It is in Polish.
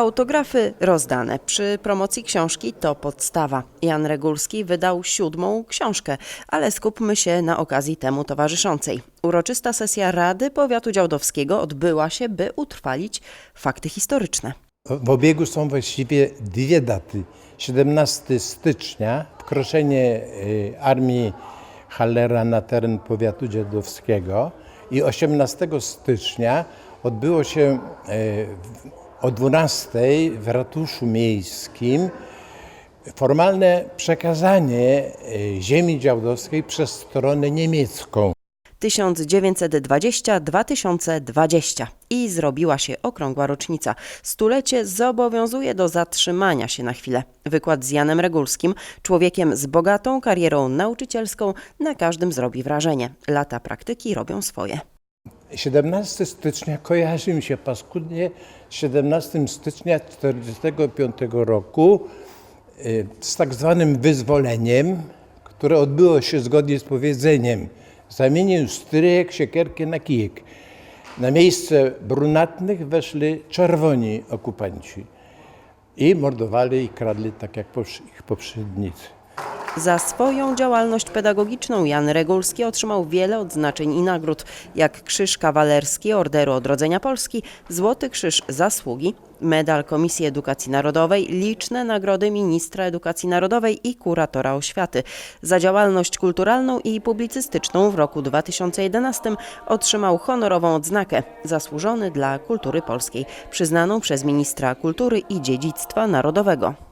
Autografy rozdane. Przy promocji książki to podstawa. Jan Regulski wydał siódmą książkę, ale skupmy się na okazji temu towarzyszącej. Uroczysta sesja Rady Powiatu Działdowskiego odbyła się, by utrwalić fakty historyczne. W obiegu są właściwie dwie daty. 17 stycznia, wkroczenie y, armii Hallera na teren powiatu dziadowskiego i 18 stycznia odbyło się y, o 12 w ratuszu miejskim formalne przekazanie y, ziemi działdowskiej przez stronę niemiecką. 1920-2020 i zrobiła się okrągła rocznica. Stulecie zobowiązuje do zatrzymania się na chwilę. Wykład z Janem Regulskim, człowiekiem z bogatą karierą nauczycielską, na każdym zrobi wrażenie. Lata praktyki robią swoje. 17 stycznia kojarzy mi się paskudnie z 17 stycznia 1945 roku y, z tak zwanym wyzwoleniem, które odbyło się zgodnie z powiedzeniem zamienił stryjek siekierkę na kijek. Na miejsce brunatnych weszli czerwoni okupanci i mordowali i kradli tak jak ich poprzednicy. Za swoją działalność pedagogiczną Jan Regulski otrzymał wiele odznaczeń i nagród, jak Krzyż Kawalerski Orderu Odrodzenia Polski, Złoty Krzyż Zasługi, Medal Komisji Edukacji Narodowej, liczne nagrody Ministra Edukacji Narodowej i Kuratora Oświaty. Za działalność kulturalną i publicystyczną w roku 2011 otrzymał honorową odznakę Zasłużony dla kultury polskiej, przyznaną przez Ministra Kultury i Dziedzictwa Narodowego.